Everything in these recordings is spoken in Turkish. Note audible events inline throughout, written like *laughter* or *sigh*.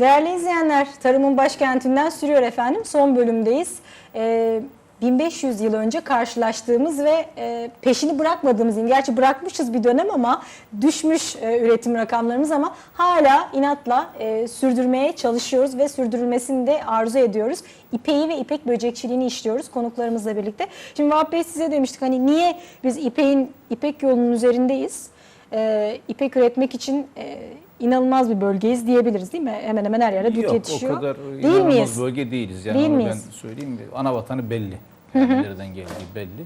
Değerli izleyenler, tarımın başkentinden sürüyor efendim. Son bölümdeyiz. Ee, 1500 yıl önce karşılaştığımız ve e, peşini bırakmadığımız, gerçi bırakmışız bir dönem ama düşmüş e, üretim rakamlarımız ama hala inatla e, sürdürmeye çalışıyoruz ve sürdürülmesini de arzu ediyoruz. İpeği ve ipek böcekçiliğini işliyoruz konuklarımızla birlikte. Şimdi Vahap Bey size demiştik hani niye biz ipeğin, ipek yolunun üzerindeyiz? E, ipek üretmek için e, inanılmaz bir bölgeyiz diyebiliriz değil mi? Hemen hemen her yerde dut Yok yetişiyor. o kadar değil inanılmaz miyiz? bölge değiliz. Yani Değil miyiz? ben söyleyeyim mi? Ana vatanı belli. Yani nereden geldiği belli.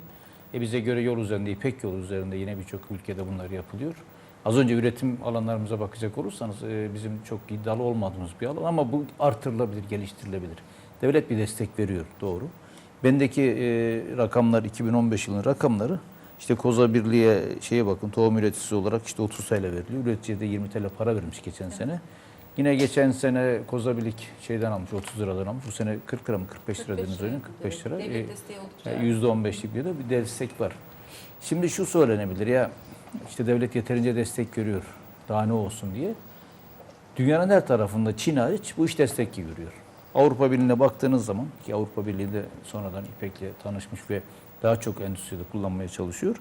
E bize göre yol üzerinde, İpek yolu üzerinde yine birçok ülkede bunlar yapılıyor. Az önce üretim alanlarımıza bakacak olursanız e, bizim çok iddialı olmadığımız bir alan ama bu artırılabilir, geliştirilebilir. Devlet bir destek veriyor doğru. Bendeki e, rakamlar 2015 yılının rakamları işte Koza Birliği'ye şeye bakın tohum üreticisi olarak işte 30 TL veriliyor. Üreticiye de 20 TL para vermiş geçen sene. Yine geçen sene Koza Birlik şeyden almış 30 liradan almış. Bu sene 40 lira mı 45 lira 45 dediniz lira. öyle mi? 45 lira. Devlet E, desteği oldukça. yani %15'lik bir de bir destek var. Şimdi şu söylenebilir ya işte devlet yeterince destek görüyor. Daha ne olsun diye. Dünyanın her tarafında Çin hariç bu iş destek görüyor. Avrupa Birliği'ne baktığınız zaman ki Avrupa Birliği de sonradan İpek'le tanışmış ve daha çok endüstride kullanmaya çalışıyor.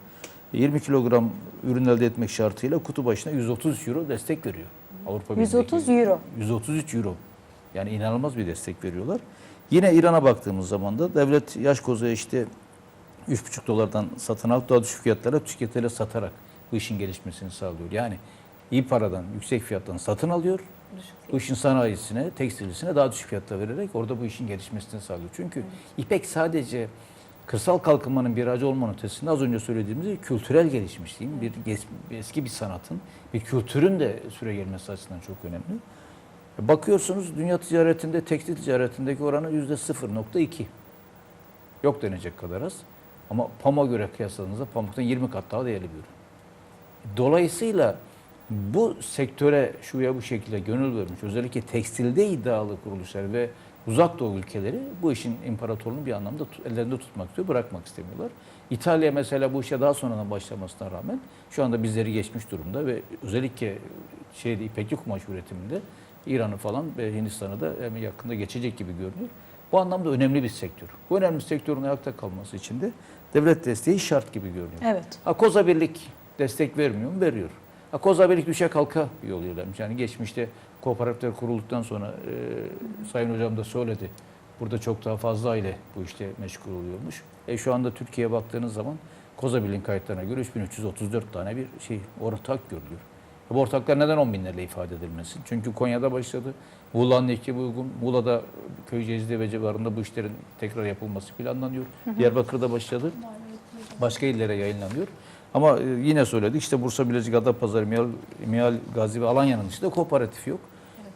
20 kilogram ürün elde etmek şartıyla kutu başına 130 euro destek veriyor. Avrupa 130 Birliği'ndeki- euro. 133 euro. Yani inanılmaz bir destek veriyorlar. Yine İran'a baktığımız zaman da devlet yaş kozaya işte 3,5 dolardan satın alıp daha düşük fiyatlara tüketile satarak bu işin gelişmesini sağlıyor. Yani iyi paradan, yüksek fiyattan satın alıyor. Bu işin sanayisine, tekstilcisine daha düşük fiyatta vererek orada bu işin gelişmesini sağlıyor. Çünkü İpek sadece kırsal kalkınmanın bir aracı olmanın ötesinde az önce söylediğimiz gibi kültürel gelişmişliğin, bir, eski bir sanatın, bir kültürün de süre gelmesi açısından çok önemli. Bakıyorsunuz dünya ticaretinde, tekstil ticaretindeki oranı yüzde 0.2. Yok denecek kadar az. Ama pamuğa göre kıyasladığınızda pamuktan 20 kat daha değerli bir ürün. Dolayısıyla bu sektöre şu ya bu şekilde gönül vermiş, özellikle tekstilde iddialı kuruluşlar ve uzak doğu ülkeleri bu işin imparatorluğunu bir anlamda ellerinde tutmak istiyor, bırakmak istemiyorlar. İtalya mesela bu işe daha sonradan başlamasına rağmen şu anda bizleri geçmiş durumda ve özellikle şeyde ipekli kumaş üretiminde İran'ı falan ve Hindistan'ı da hemen yakında geçecek gibi görünüyor. Bu anlamda önemli bir sektör. Bu önemli sektörün ayakta kalması için de devlet desteği şart gibi görünüyor. Evet. Ha, Koza Birlik destek vermiyor mu? Veriyor. Ha, Koza Birlik düşe kalka bir yol ilerlemiş. Yani geçmişte kooperatifler kurulduktan sonra e, Sayın Hocam da söyledi. Burada çok daha fazla aile bu işte meşgul oluyormuş. E, şu anda Türkiye'ye baktığınız zaman Koza Birlik'in kayıtlarına göre 3334 tane bir şey ortak görülüyor. Bu ortaklar neden 10 binlerle ifade edilmesin? Çünkü Konya'da başladı. Muğla'nın ekibi uygun. Muğla'da Köyceğiz'de ve civarında bu işlerin tekrar yapılması planlanıyor. Diyarbakır'da başladı. Başka illere yayınlanıyor. Ama e, yine söyledik işte Bursa, Bilecik, Adapazarı, Mihal, Mihal Gazi ve Alanya'nın dışında kooperatif yok.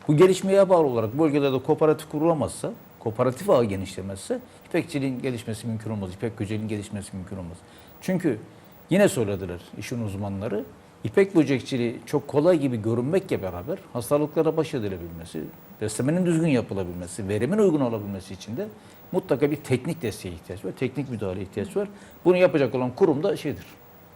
Bu gelişmeye bağlı olarak bölgelerde kooperatif kurulamazsa, kooperatif ağı genişlemezse ipekçiliğin gelişmesi mümkün olmaz. İpek göçeliğin gelişmesi mümkün olmaz. Çünkü yine söylediler işin uzmanları, ipek böcekçiliği çok kolay gibi görünmekle beraber hastalıklara baş edilebilmesi, beslemenin düzgün yapılabilmesi, verimin uygun olabilmesi için de mutlaka bir teknik desteğe ihtiyaç var, teknik müdahale ihtiyaç var. Bunu yapacak olan kurum da şeydir,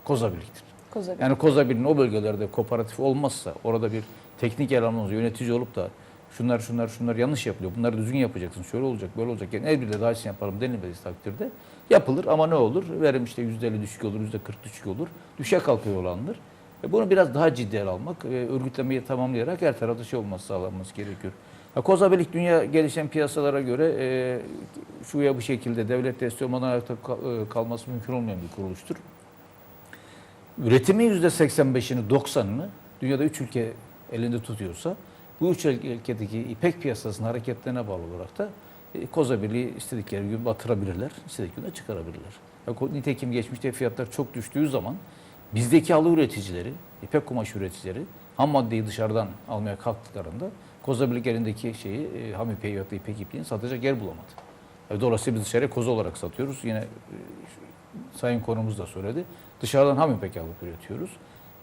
Koza Birlik'tir. Koza Birliği. Yani Koza Birliği'nin o bölgelerde kooperatif olmazsa, orada bir teknik elemanımız, yönetici olup da şunlar şunlar şunlar yanlış yapılıyor, bunları düzgün yapacaksın, şöyle olacak, böyle olacak. Yani el birliğiyle daha iyisini yapalım denilmediği takdirde yapılır ama ne olur? Verim işte %50 düşük olur, %40 düşük olur. Düşe kalkıyor olandır. E bunu biraz daha ciddi almak, e, örgütlemeyi tamamlayarak her tarafta şey olması sağlanması gerekiyor. Ha, Koza Birlik dünya gelişen piyasalara göre e, şu ya bu şekilde devlet desteği olmadan ayakta e, kalması mümkün olmayan bir kuruluştur. Üretimin %85'ini 90'ını dünyada 3 ülke elinde tutuyorsa bu üç ülkedeki ipek piyasasının hareketlerine bağlı olarak da e, Koza Birliği istedikleri gibi batırabilirler, istedikleri gibi çıkarabilirler. Nitekim geçmişte fiyatlar çok düştüğü zaman bizdeki halı üreticileri, ipek kumaş üreticileri ham maddeyi dışarıdan almaya kalktıklarında Koza Birlik elindeki şeyi e, ham ipeği ya da ipek ipliğini satacak yer bulamadı. E, Dolayısıyla biz dışarıya koza olarak satıyoruz. Yine e, Sayın konumuz da söyledi. Dışarıdan ham ipek alıp üretiyoruz.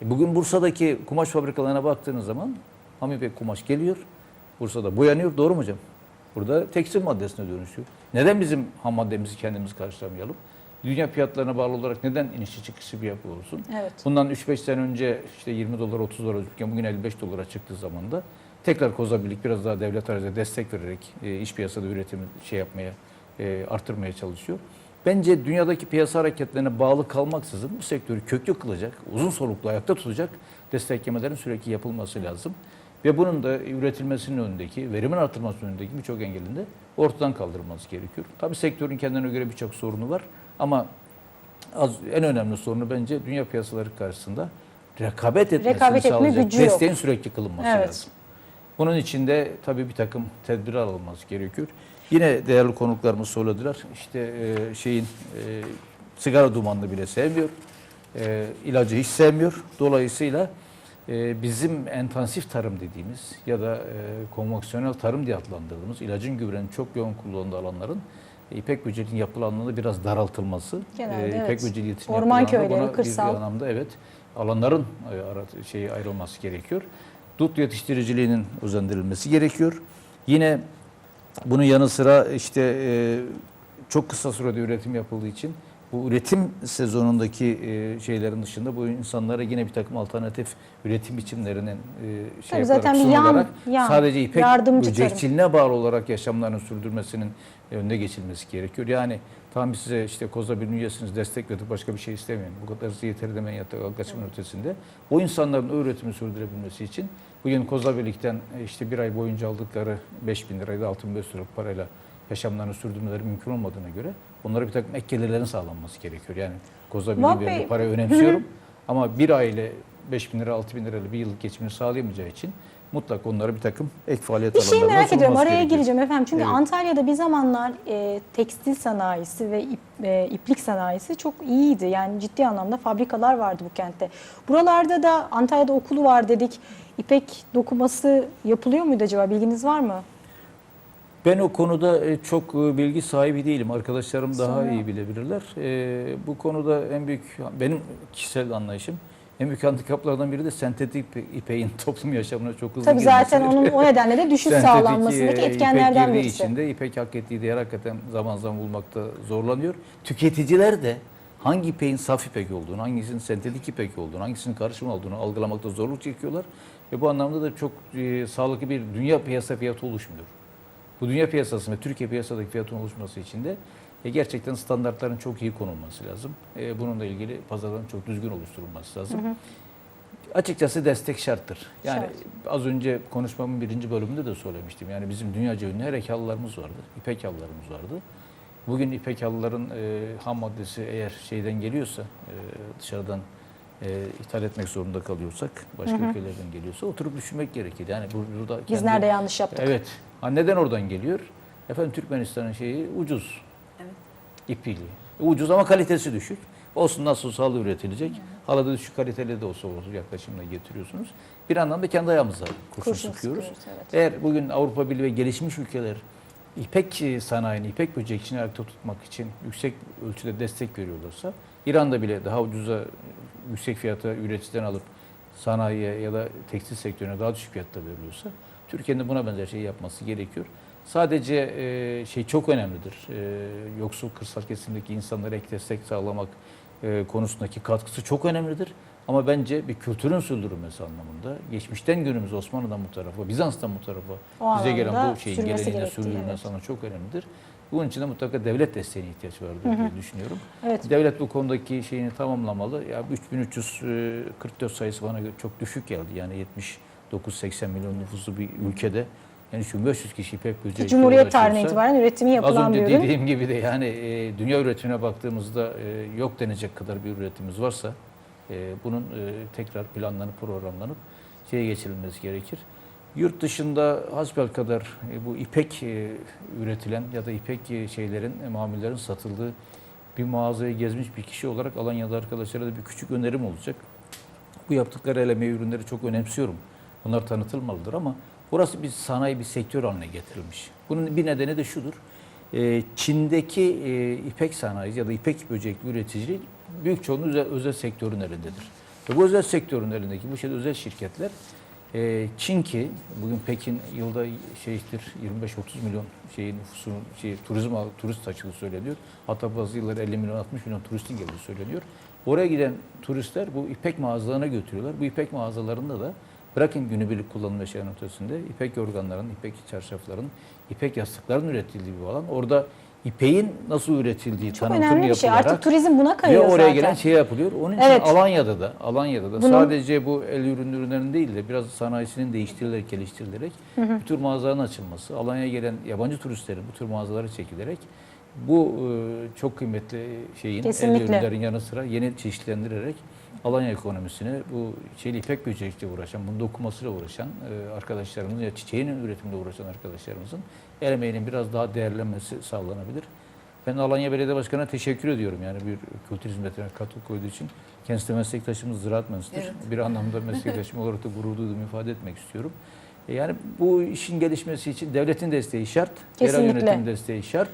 E, Bugün Bursa'daki kumaş fabrikalarına baktığınız zaman ham ipek kumaş geliyor. Bursa'da boyanıyor. Doğru mu hocam? Burada tekstil maddesine dönüşüyor. Neden bizim ham maddemizi kendimiz karşılamayalım? Dünya fiyatlarına bağlı olarak neden inişi çıkışı bir yapı olsun? Evet. Bundan 3-5 sene önce işte 20 dolar 30 dolar gözüken bugün 55 dolara çıktığı zaman da tekrar Kozabilik biraz daha devlet aracı destek vererek e, iş piyasada üretimi şey yapmaya, e, artırmaya çalışıyor. Bence dünyadaki piyasa hareketlerine bağlı kalmaksızın bu sektörü köklü kılacak, uzun soluklu ayakta tutacak desteklemelerin sürekli yapılması lazım. Ve bunun da üretilmesinin önündeki, verimin artırmasının önündeki birçok engelin de ortadan kaldırılması gerekiyor. Tabii sektörün kendine göre birçok sorunu var ama az, en önemli sorunu bence dünya piyasaları karşısında rekabet etmesini Rekabet etme sağlayacak yok. desteğin sürekli kılınması Evet. lazım. Bunun için de tabii bir takım tedbirler alınması gerekiyor. Yine değerli konuklarımız söylediler. İşte e, şeyin e, sigara dumanını bile sevmiyor. E, ilacı hiç sevmiyor. Dolayısıyla e, bizim intensif tarım dediğimiz ya da e, konvansiyonel tarım diye adlandırdığımız ilacın gübrenin çok yoğun kullanıldığı alanların e, İpek böceğinin yapılı alanında biraz daraltılması. Genelde e, İpek evet. böceği iletişim Orman köyleri, kırsal. Bir anlamda evet alanların e, şeyi ayrılması gerekiyor. Dut yetiştiriciliğinin özendirilmesi gerekiyor. Yine bunun yanı sıra işte e, çok kısa sürede üretim yapıldığı için bu üretim sezonundaki e, şeylerin dışında bu insanlara yine bir takım alternatif üretim biçimlerinin e, şey Tabii yaparak, zaten bir yan- yan, sadece ipek böcekçiliğine bağlı olarak yaşamlarını sürdürmesinin önüne geçilmesi gerekiyor. Yani tam size işte koza bir üyesiniz destek verdik başka bir şey istemiyorum. Bu kadar size yeteri demeyin yatak yaklaşımın ötesinde. O insanların üretimi sürdürebilmesi için bugün Koza Birlik'ten e, işte bir ay boyunca aldıkları 5 bin lirayla 6500 liralık parayla yaşamlarını sürdürmeleri mümkün olmadığına göre onlara bir takım ek gelirlerin sağlanması gerekiyor. Yani Bey, verdiği parayı *laughs* önemsiyorum ama bir aile 5 bin lira 6 bin lirayla bir yıllık geçimini sağlayamayacağı için mutlaka onlara bir takım ek faaliyet Bir şey alanlarına merak ediyorum. Araya gerekiyor. gireceğim efendim. Çünkü Evet. Antalya'da bir zamanlar e, tekstil sanayisi ve ip, e, iplik sanayisi çok iyiydi. Yani ciddi anlamda fabrikalar vardı bu kentte. Buralarda da Antalya'da okulu var dedik. İpek dokuması yapılıyor muydu acaba? Bilginiz var mı? Ben o konuda e, çok e, bilgi sahibi değilim. Arkadaşlarım daha Sonra- iyi bilebilirler. E, Bu konuda en büyük, benim kişisel anlayışım, en büyük handikaplardan biri de sentetik ipeğin *laughs* toplum yaşamına çok hızlı Tabii zaten onun o nedenle de Sentetik, sağlanmasındaki e, etkenlerden birisi. için de ipek hak ettiği değer hakikaten zaman zaman bulmakta zorlanıyor. Tüketiciler de hangi ipeğin saf ipek olduğunu, hangisinin sentetik ipek olduğunu, hangisinin karışım olduğunu algılamakta zorluk çekiyorlar. Ve bu anlamda da çok e, sağlıklı bir dünya piyasa fiyatı oluşmuyor. Bu dünya piyasası ve Türkiye piyasadaki fiyatın oluşması için de e, gerçekten standartların çok iyi konulması lazım. E, bununla ilgili pazarların çok düzgün oluşturulması lazım. Açıkçası destek şarttır. Yani Şart. az önce konuşmamın birinci bölümünde de söylemiştim. Yani bizim dünyaca ünlü her halılarımız vardı. İpek halılarımız vardı. Bugün ipek halıların e, ham maddesi eğer şeyden geliyorsa, e, dışarıdan e, ithal etmek zorunda kalıyorsak, başka ülkelerden geliyorsa oturup düşünmek gerekir. Yani bur- burada Biz kendi- nerede yanlış yaptık? Evet. Ha, neden oradan geliyor? Efendim Türkmenistan'ın şeyi ucuz. İpliği. Ucuz ama kalitesi düşük. Olsun nasıl olsa halı üretilecek. Halıda düşük kaliteli de olsa olur yaklaşımla getiriyorsunuz. Bir anlamda kendi ayağımıza kurşun, Kurşun sıkıyoruz. sıkıyoruz, evet. Eğer bugün Avrupa Birliği ve gelişmiş ülkeler ipek e, sanayini, ipek böcekçini ayakta tutmak için yüksek ölçüde destek veriyorlarsa, İran'da bile daha ucuza, yüksek fiyata üreticiden alıp sanayiye ya da tekstil sektörüne daha düşük fiyatta veriliyorsa, Türkiye'nin buna benzer şey yapması gerekiyor. Sadece e, şey çok önemlidir. E, yoksul kırsal kesimdeki insanlara ek destek sağlamak e, konusundaki katkısı çok önemlidir. Ama bence bir kültürün sürdürülmesi anlamında geçmişten günümüz Osmanlı'dan bu tarafa, Bizans'tan bu tarafa O bize gelen bu şeyin geleneğine sürdürülmesi evet. çok önemlidir. Bunun için de mutlaka devlet desteğine ihtiyaç vardır diye düşünüyorum. Evet. Devlet bu konudaki şeyini tamamlamalı. Ya 3344 sayısı bana çok düşük geldi. Yani 79-80 milyon nüfusu bir ülkede yani 3500 kişi ipek böceği Cumhuriyet tarihinden itibaren üretimi Az yapılan önce bir ürün. dediğim gibi de yani e, dünya üretimine baktığımızda e, yok denecek kadar bir üretimimiz varsa e, bunun e, tekrar planlanıp programlanıp şeye geçirilmesi gerekir. Yurt dışında hasbelkadar e, bu ipek e, üretilen ya da ipek e, şeylerin, e, mamullerin satıldığı bir mağazayı gezmiş bir kişi olarak Alanya'da arkadaşlara da bir küçük önerim olacak. Bu yaptıkları el emeği ürünleri çok önemsiyorum. Bunlar tanıtılmalıdır ama burası bir sanayi, bir sektör haline getirilmiş. Bunun bir nedeni de şudur. Ee, Çin'deki e, ipek sanayi ya da ipek böcekli üreticiliği büyük çoğunluğu özel, özel sektörün elindedir. Ve bu özel sektörün elindeki bu şey özel şirketler e, Çin ki bugün Pekin yılda şeydir 25-30 milyon şeyin nüfusunu şey, turizm turist açığı söyleniyor. Hatta bazı yıllar 50 milyon 60 milyon turistin geldiği söyleniyor. Oraya giden turistler bu ipek mağazalarına götürüyorlar. Bu ipek mağazalarında da Bırakın günübirlik kullanım eşyanın ötesinde ipek yorganların, ipek çarşafların, ipek yastıkların üretildiği bir alan. Orada ipeğin nasıl üretildiği Çok tanıtım önemli bir şey. Artık turizm buna ve kayıyor oraya zaten. gelen şey yapılıyor. Onun için Evet. Alanya'da da Alanya'da da Bunun- sadece bu el ürün ürünlerin değil de biraz sanayisinin değiştirilerek, geliştirilerek bu tür mağazaların açılması, Alanya'ya gelen yabancı turistlerin bu tür mağazalara çekilerek bu e, çok kıymetli şeyin el Kesinlikle. ürünlerin yanı sıra yeni çeşitlendirerek Alanya ekonomisini bu şeyli ipek böcekle uğraşan, bunun dokumasıyla uğraşan e, arkadaşlarımızın ya çiçeğin üretiminde uğraşan arkadaşlarımızın el emeğinin biraz daha değerlenmesi sağlanabilir. Ben Alanya Belediye Başkanı'na teşekkür ediyorum yani bir kültür hizmetine katkı koyduğu için. Kendisi de meslektaşımız ziraat mühendisidir. Bir anlamda meslektaşım *laughs* olarak da gurur duyduğumu ifade etmek istiyorum. E, Yani bu işin gelişmesi için devletin desteği şart, yerel Kesinlikle. yönetim desteği şart.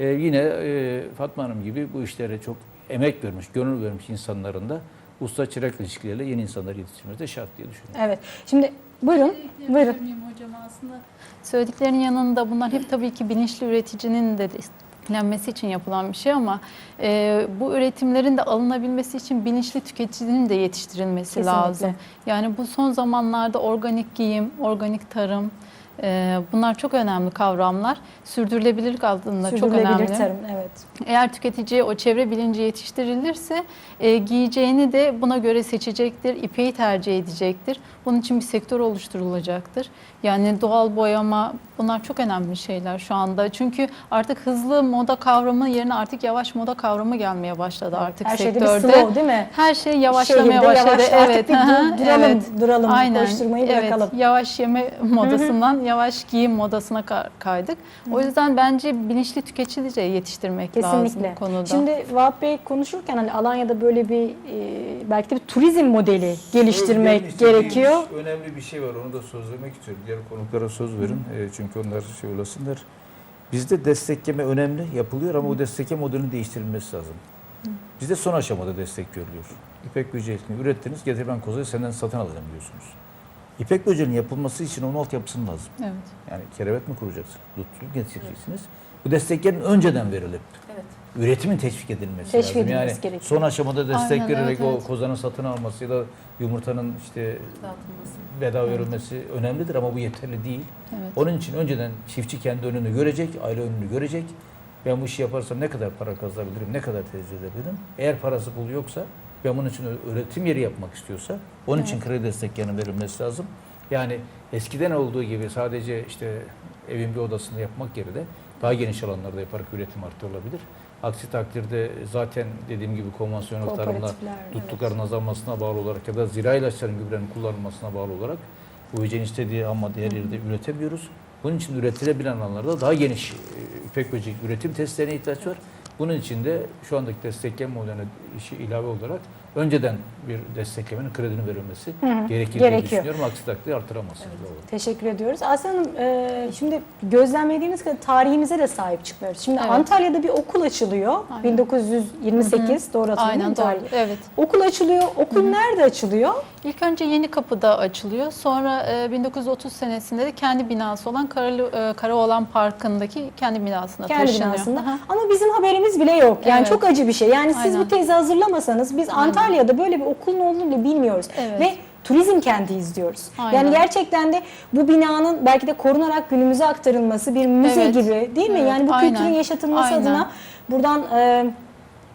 E, yine e, Fatma Hanım gibi bu işlere çok emek vermiş, gönül vermiş insanların da usta çırak ilişkileriyle yeni insanları yetiştirmesi de şart diye düşünüyorum. Evet. Şimdi buyurun. Buyurun. Hocam aslında söylediklerinin yanında bunlar hep tabii ki bilinçli üreticinin de desteklenmesi için yapılan bir şey ama e, bu üretimlerin de alınabilmesi için bilinçli tüketicinin de yetiştirilmesi Kesinlikle. lazım. Yani bu son zamanlarda organik giyim, organik tarım bunlar çok önemli kavramlar. Sürdürülebilirlik adında çok Sürdürülebilir önemli. tarım. Evet. Eğer tüketiciye o çevre bilinci yetiştirilirse e, giyeceğini de buna göre seçecektir, ipeyi tercih edecektir. Bunun için bir sektör oluşturulacaktır. Yani doğal boyama bunlar çok önemli şeyler şu anda. Çünkü artık hızlı moda kavramı yerine artık yavaş moda kavramı gelmeye başladı artık Her şeyde sektörde. bir slow değil mi? Her şey yavaşlamaya Şehirde başladı. artık evet. bir dur- *laughs* duralım, evet. duralım, Aynen. koşturmayı evet. bırakalım. Yavaş yeme modasından yavaş giyim modasına ka- kaydık. O yüzden bence bilinçli tüketici de yetiştirmek lazım Kesinlikle. bu konuda. Şimdi Vahap Bey konuşurken hani Alanya'da böyle bir e, belki de bir turizm modeli geliştirmek gerekiyor. Önemli bir şey var onu da sözlemek istiyorum. Diğer konuklara söz verin E, çünkü onlar şey olasınlar. Bizde destekleme önemli yapılıyor ama o destekleme modelinin değiştirilmesi lazım. Bizde son aşamada destek görülüyor. İpek böceğini ürettiniz getir ben kozayı senden satın alacağım diyorsunuz. İpek böceğinin yapılması için onun altyapısının lazım. Evet. Yani kerevet mi kuracaksın? Dutlu getireceksiniz. Bu desteklerin önceden verilip Evet. üretimin teşvik edilmesi Teşvik lazım. Yani gerekiyor. son aşamada destek Aynen, vererek evet, o evet. kozanın satın alması ya da yumurtanın işte bedava verilmesi önemlidir ama bu yeterli değil. Evet. Onun için önceden çiftçi kendi önünü görecek, aile önünü görecek. Ben bu işi yaparsam ne kadar para kazanabilirim, ne kadar tercih edebilirim? Eğer parası pulu yoksa, ben bunun için ö- üretim yeri yapmak istiyorsa, onun için kredi desteklerinin verilmesi lazım. Yani eskiden olduğu gibi sadece işte evin bir odasında yapmak yerine daha geniş alanlarda yaparak üretim artırılabilir. Aksi takdirde zaten dediğim gibi konvansiyonel tarımla Kooperatifler, evet. azalmasına bağlı olarak ya da zira ilaçların gübrenin kullanılmasına bağlı olarak bu böceğin istediği ama diğer yerde üretemiyoruz. Bunun için üretilebilen alanlarda daha geniş e, ipek böcek üretim testlerine ihtiyaç var. Bunun için de şu andaki destekleme modeline işi ilave olarak önceden bir desteklemenin kredinin verilmesi Hı hı, gerekir diye gerekiyor. düşünüyorum. Aksi takdirde artıramazsınız. Doğru. Teşekkür ediyoruz. Aslı Hanım e, şimdi gözlemlediğiniz kadar tarihimize de sahip çıkmıyoruz. Şimdi Evet. Antalya'da bir okul açılıyor. Aynen. 1928 doğru hatırlıyorum Aynen doğru. tarih? Evet. Okul açılıyor. Okul nerede açılıyor? İlk önce Yeni Kapı'da açılıyor. Sonra e, 1930 senesinde de kendi binası olan Karalı, e, Karaoğlan Parkı'ndaki kendi binasına Kendi taşınıyor. binasında. Aha. Ama bizim haberimiz bile yok. Yani Evet. çok acı bir şey. Yani siz bu Aynen. tezi hazırlamasanız biz Antalya'da böyle bir okulun olduğunu bile bilmiyoruz. Evet. Ve turizm kenti izliyoruz. Aynen. Yani gerçekten de bu binanın belki de korunarak günümüze aktarılması bir müze Evet. gibi değil mi? Evet, Yani bu aynen. kültürün yaşatılması Aynen. adına buradan e,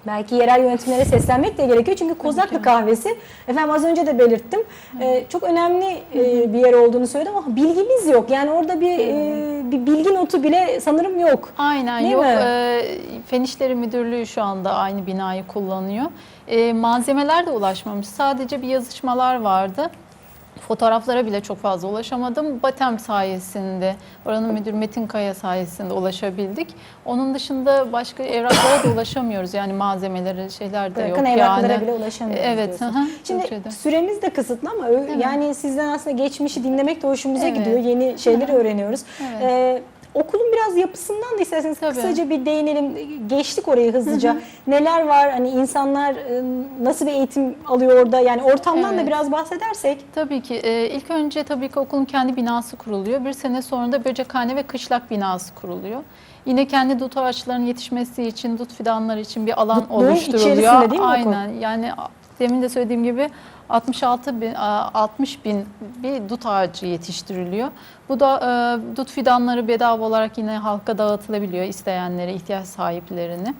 belki yerel yönetimlere seslenmek de gerekiyor. Çünkü Kozaklı kahvesi efendim az önce de belirttim. e, çok önemli e, bir yer olduğunu söyledim ama bilgimiz yok. Yani orada bir e, bir bilgi notu bile sanırım yok. Aynen Değil yok. mi? E, Fen İşleri Müdürlüğü şu anda aynı binayı kullanıyor. E, malzemeler de ulaşmamış. Sadece bir yazışmalar vardı. Fotoğraflara bile çok fazla ulaşamadım. Batem sayesinde, oranın müdür Metin Kaya sayesinde ulaşabildik. Onun dışında başka evraklara da ulaşamıyoruz. Yani malzemeleri, şeyler de Yakın yok evraklara yani. bile ulaşamıyoruz Evet. hı Şimdi Türkçe'de. süremiz de kısıtlı ama ö- yani sizden aslında geçmişi dinlemek de hoşumuza Evet. gidiyor. Yeni şeyleri öğreniyoruz. Evet. Ee, okulun biraz yapısından da isterseniz Tabii. kısaca bir değinelim. Geçtik orayı hızlıca. Neler var? Hani insanlar e, nasıl bir eğitim alıyor orada? Yani ortamdan da Evet. biraz bahsedersek. Tabii ki. Ee, ilk önce tabii ki okulun kendi binası kuruluyor. Bir sene sonra da böcekhane ve kışlak binası kuruluyor. Yine kendi dut ağaçlarının yetişmesi için, dut fidanları için bir alan Dutluğun oluşturuluyor. değil mi okul? Aynen. Yani Demin de söylediğim gibi 66 bin, 60 bin bir dut ağacı yetiştiriliyor. Bu da e, dut fidanları bedava olarak yine halka dağıtılabiliyor isteyenlere, ihtiyaç sahiplerine.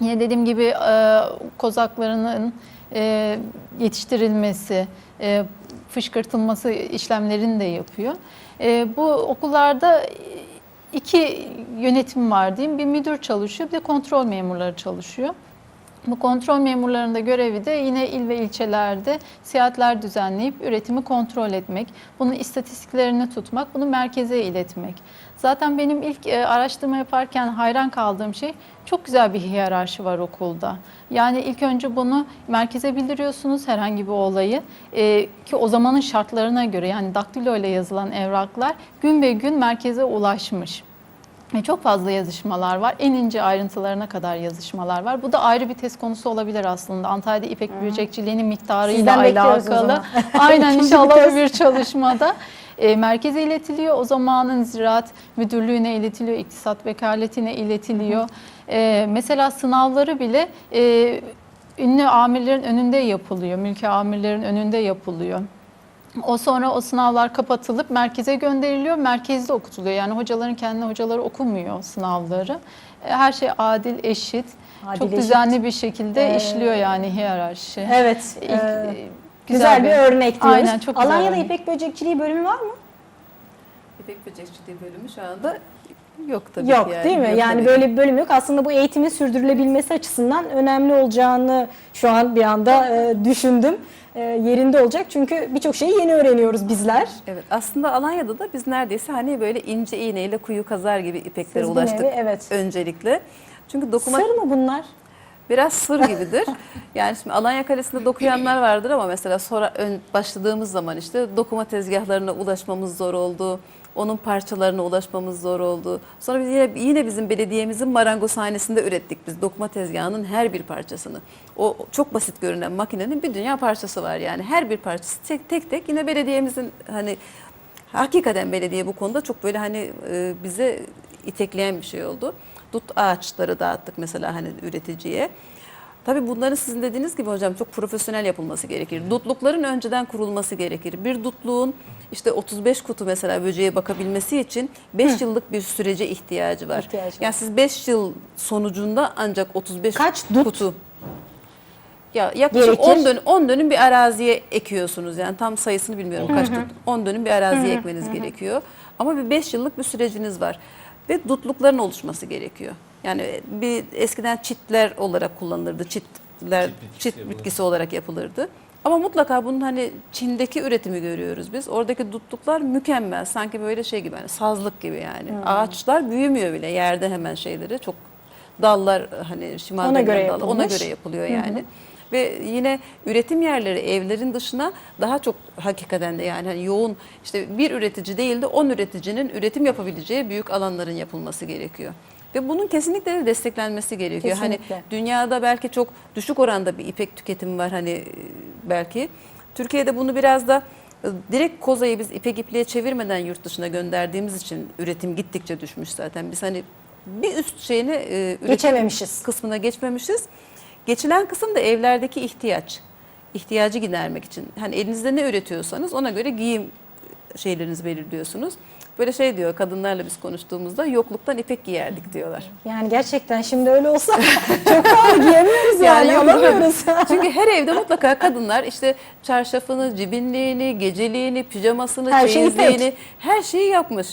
Yine dediğim gibi e, kozaklarının e, yetiştirilmesi, e, fışkırtılması işlemlerini de yapıyor. E, bu okullarda iki yönetim var diyeyim. Bir müdür çalışıyor, bir de kontrol memurları çalışıyor. Bu kontrol memurlarının da görevi de yine il ve ilçelerde seyahatler düzenleyip üretimi kontrol etmek, bunun istatistiklerini tutmak, bunu merkeze iletmek. Zaten benim ilk e, araştırma yaparken hayran kaldığım şey çok güzel bir hiyerarşi var okulda. Yani ilk önce bunu merkeze bildiriyorsunuz herhangi bir olayı E, ki o zamanın şartlarına göre yani daktilo ile yazılan evraklar gün be gün merkeze ulaşmış. Ve Çok fazla yazışmalar var. En ince ayrıntılarına kadar yazışmalar var. Bu da ayrı bir test konusu olabilir aslında. Antalya'da ipek böcekçiliğinin miktarıyla Sizden alakalı. *laughs* *laughs* Aynen inşallah bir bir çalışmada e, merkeze iletiliyor. O zamanın ziraat müdürlüğüne iletiliyor, iktisat vekaletine iletiliyor. E, mesela sınavları bile e, ünlü amirlerin önünde yapılıyor, mülki amirlerin önünde yapılıyor. O sonra o sınavlar kapatılıp merkeze gönderiliyor, merkezde okutuluyor. Yani hocaların kendi hocaları okumuyor sınavları. E, Her şey adil, eşit, Adil, çok eşit. düzenli bir şekilde Ee, işliyor yani hiyerarşi. Evet. İlk, e, e, güzel, bir, örnek diyoruz. Aynen çok güzel Alanya'da örnek. ipek böcekçiliği bölümü var mı? İpek böcekçiliği bölümü şu anda yok tabii Yok ki yani. değil mi? Yok yani böyle bir bölüm yok. Aslında bu eğitimin sürdürülebilmesi açısından önemli olacağını şu an bir anda e, düşündüm. E, yerinde olacak çünkü birçok şeyi yeni öğreniyoruz bizler. Evet aslında Alanya'da da biz neredeyse hani böyle ince iğneyle kuyu kazar gibi ipeklere Siz ulaştık nevi, evet. öncelikle. Çünkü dokuma Sır mı bunlar? biraz sır gibidir. *laughs* yani şimdi Alanya Kalesi'nde dokuyanlar vardır ama mesela sonra ön, başladığımız zaman işte dokuma tezgahlarına ulaşmamız zor oldu. Onun parçalarına ulaşmamız zor oldu. Sonra biz yine, yine bizim belediyemizin marangozhanesinde ürettik biz dokuma tezgahının her bir parçasını. O çok basit görünen makinenin bir dünya parçası var yani. Her bir parçası tek tek, tek yine belediyemizin hani hakikaten belediye bu konuda çok böyle hani e, bize itekleyen bir şey oldu. Dut ağaçları dağıttık mesela hani üreticiye. Tabii bunların sizin dediğiniz gibi hocam çok profesyonel yapılması gerekir. Dutlukların önceden kurulması gerekir. Bir dutluğun işte 35 kutu mesela böceğe bakabilmesi için 5 yıllık bir sürece ihtiyacı var. İhtiyacı var. Yani siz 5 yıl sonucunda ancak 35 Kaç dut kutu ya yaklaşık Gerekir. 10 dönüm, 10 dönüm bir araziye ekiyorsunuz. Yani tam sayısını bilmiyorum kaç dut. 10 dönüm bir araziye ekmeniz gerekiyor. Ama bir 5 yıllık bir süreciniz var. Ve dutlukların oluşması gerekiyor. Yani bir eskiden çitler olarak kullanılırdı. Çitler çit bitkisi olarak yapılırdı. Ama mutlaka bunun hani Çin'deki üretimi görüyoruz biz. Oradaki dutluklar mükemmel. Sanki böyle şey gibi hani sazlık gibi yani. Ağaçlar büyümüyor bile yerde hemen şeyleri. Çok dallar hani şimal Ona göre dallar, ona göre yapılıyor yani. Ve yine üretim yerleri evlerin dışına daha çok hakikaten de yani hani yoğun işte bir üretici değil de 10 üreticinin üretim yapabileceği büyük alanların yapılması gerekiyor. Ve bunun kesinlikle de desteklenmesi gerekiyor. Kesinlikle. Hani dünyada belki çok düşük oranda bir ipek tüketimi var hani e, belki. Türkiye'de bunu biraz da e, direkt kozayı biz ipek ipliğe çevirmeden yurt dışına gönderdiğimiz için üretim gittikçe düşmüş zaten. Biz hani bir üst şeyini e, Geçememişiz. kısmına geçmemişiz. Geçilen kısım da evlerdeki ihtiyaç. İhtiyacı gidermek için. Hani elinizde ne üretiyorsanız ona göre giyim şeylerinizi belirliyorsunuz. Böyle şey diyor kadınlarla biz konuştuğumuzda yokluktan ipek giyerdik diyorlar. Yani gerçekten şimdi öyle olsa *laughs* çok pahalı giyemiyoruz yani, yok, alamıyoruz. *laughs* Çünkü her evde mutlaka kadınlar işte çarşafını, cibinliğini, geceliğini, pijamasını, Her şey çeyizliğini ipek. her şeyi yapmış.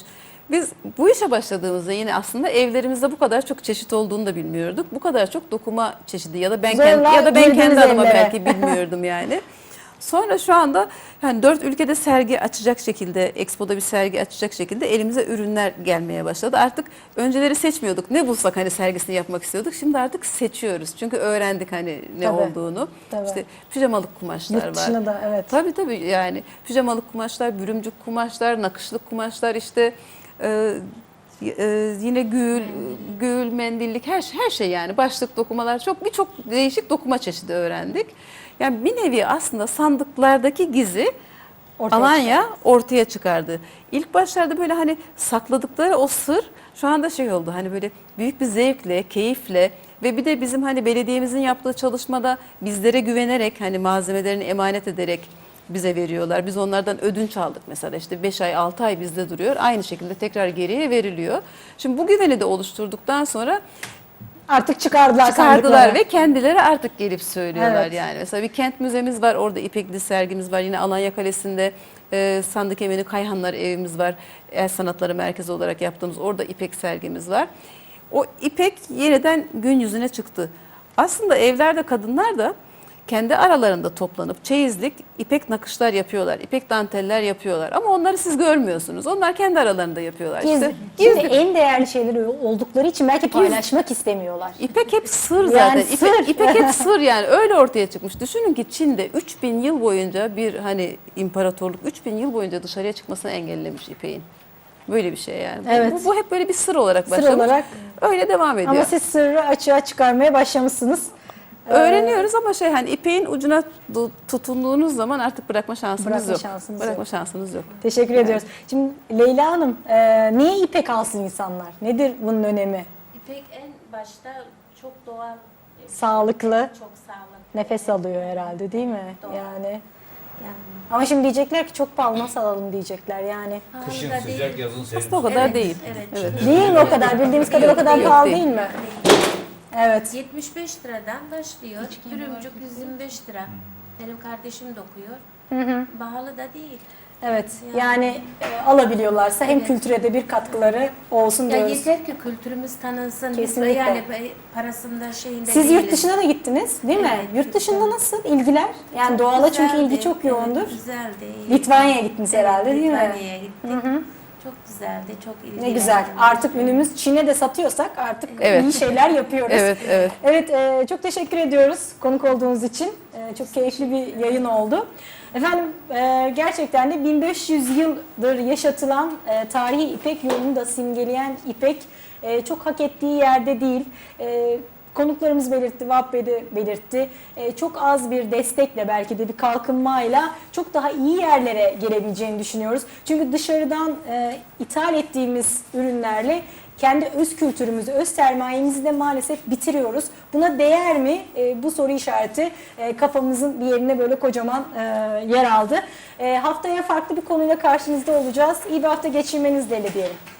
Biz bu işe başladığımızda yine aslında evlerimizde bu kadar çok çeşit olduğunu da bilmiyorduk. Bu kadar çok dokuma çeşidi ya da ben Zorla kendi, ya da ben kendi adıma evlere. belki bilmiyordum yani. *laughs* Sonra şu anda yani dört ülkede sergi açacak şekilde, Expo'da bir sergi açacak şekilde elimize ürünler gelmeye başladı. Artık önceleri seçmiyorduk. Ne bulsak hani sergisini yapmak istiyorduk. Şimdi artık seçiyoruz. Çünkü öğrendik hani ne Tabii, olduğunu. tabii. İşte pijamalık kumaşlar Yurt var. da evet. Tabii tabii yani pijamalık kumaşlar, bürümcük kumaşlar, nakışlık kumaşlar işte e, e, yine gül, gül, mendillik her her şey yani başlık dokumalar çok birçok değişik dokuma çeşidi öğrendik. Yani bir nevi aslında sandıklardaki gizi Ortaya Alanya ortaya çıkardı. İlk başlarda böyle hani sakladıkları o sır şu anda şey oldu hani böyle büyük bir zevkle, keyifle Ve bir de bizim hani belediyemizin yaptığı çalışmada bizlere güvenerek hani malzemelerini emanet ederek bize veriyorlar. Biz onlardan ödünç aldık mesela işte 5 ay 6 ay bizde duruyor. Aynı şekilde tekrar geriye veriliyor. Şimdi bu güveni de oluşturduktan sonra Artık çıkardılar çıkardılar ve kendileri artık gelip söylüyorlar Evet. yani. Mesela bir kent müzemiz var orada İpekli sergimiz var. Yine Alanya Kalesi'nde e, Sandık Emini Kayhanlar evimiz var. El Sanatları Merkezi olarak yaptığımız orada İpek sergimiz var. O İpek yeniden gün yüzüne çıktı. Aslında evlerde kadınlar da kendi aralarında toplanıp çeyizlik ipek nakışlar yapıyorlar. ipek danteller yapıyorlar. Ama onları siz görmüyorsunuz. Onlar kendi aralarında yapıyorlar. Gizli. İşte gizli. en değerli şeyleri oldukları için belki paylaşmak istemiyorlar. İpek hep sır Yani zaten. sır. İpek, İpek hep *laughs* sır yani öyle ortaya çıkmış. Düşünün ki Çin'de 3000 yıl boyunca bir hani imparatorluk 3000 yıl boyunca dışarıya çıkmasını engellemiş İpek'in. Böyle bir şey yani. Evet. Bu, bu hep böyle bir sır olarak Sır başlamış. olarak. Öyle devam ediyor. Ama siz sırrı açığa çıkarmaya başlamışsınız. Öğreniyoruz ama şey hani ipeğin ucuna du- tutunduğunuz zaman artık bırakma şansınız Bırakma yok. şansınız bırakma yok. şansınız yok. Teşekkür ediyoruz. Şimdi Leyla Hanım, e, niye ipek alsın insanlar? Nedir bunun önemi? İpek en başta çok doğal, e, Sağlıklı, çok sağlıklı. nefes alıyor herhalde değil mi? Doğru. Yani. Yani Ama şimdi diyecekler ki çok pahalı nasıl alalım diyecekler yani. Kışın sıcak, değil. yazın serin. Aslında o kadar Evet, değil. evet. Evet. Değil mi o kadar? Bildiğimiz kadar o kadar pahalı değil. değil mi? Evet. 75 liradan başlıyor. Pürümcük 125 lira. Benim kardeşim de okuyor. Pahalı da değil. Evet. Yani e, alabiliyorlarsa hem Evet. kültüre de bir katkıları olsun Ya diyoruz. yeter ki kültürümüz tanınsın. Biz Kesinlikle. yani pa- parasında şeyinde Siz değiliz. yurt dışına da gittiniz değil mi? Evet, Yurt dışında nasıl ilgiler? Yani doğala çünkü Güzeldi, ilgi çok yoğundur. Evet, güzeldi. Litvanya'ya gittiniz Evet, herhalde değil mi? Litvanya'ya gittik. Çok güzeldi, çok ilginç. Ne güzel. Artık ünümüz Çin'e de satıyorsak artık Evet. iyi şeyler yapıyoruz. Evet, evet. Evet, e, çok teşekkür ediyoruz konuk olduğunuz için. E, çok keyifli bir yayın oldu. Efendim e, gerçekten de 1500 yıldır yaşatılan e, tarihi İpek yolunu da simgeleyen İpek e, çok hak ettiği yerde değil. E, Konuklarımız belirtti, Vahap Bey de belirtti. E, çok az bir destekle belki de bir kalkınmayla çok daha iyi yerlere gelebileceğini düşünüyoruz. Çünkü dışarıdan e, ithal ettiğimiz ürünlerle kendi öz kültürümüzü, öz sermayemizi de maalesef bitiriyoruz. Buna değer mi? E, bu soru işareti e, kafamızın bir yerine böyle kocaman e, yer aldı. E, haftaya farklı bir konuyla karşınızda olacağız. İyi bir hafta geçirmenizi dilerim.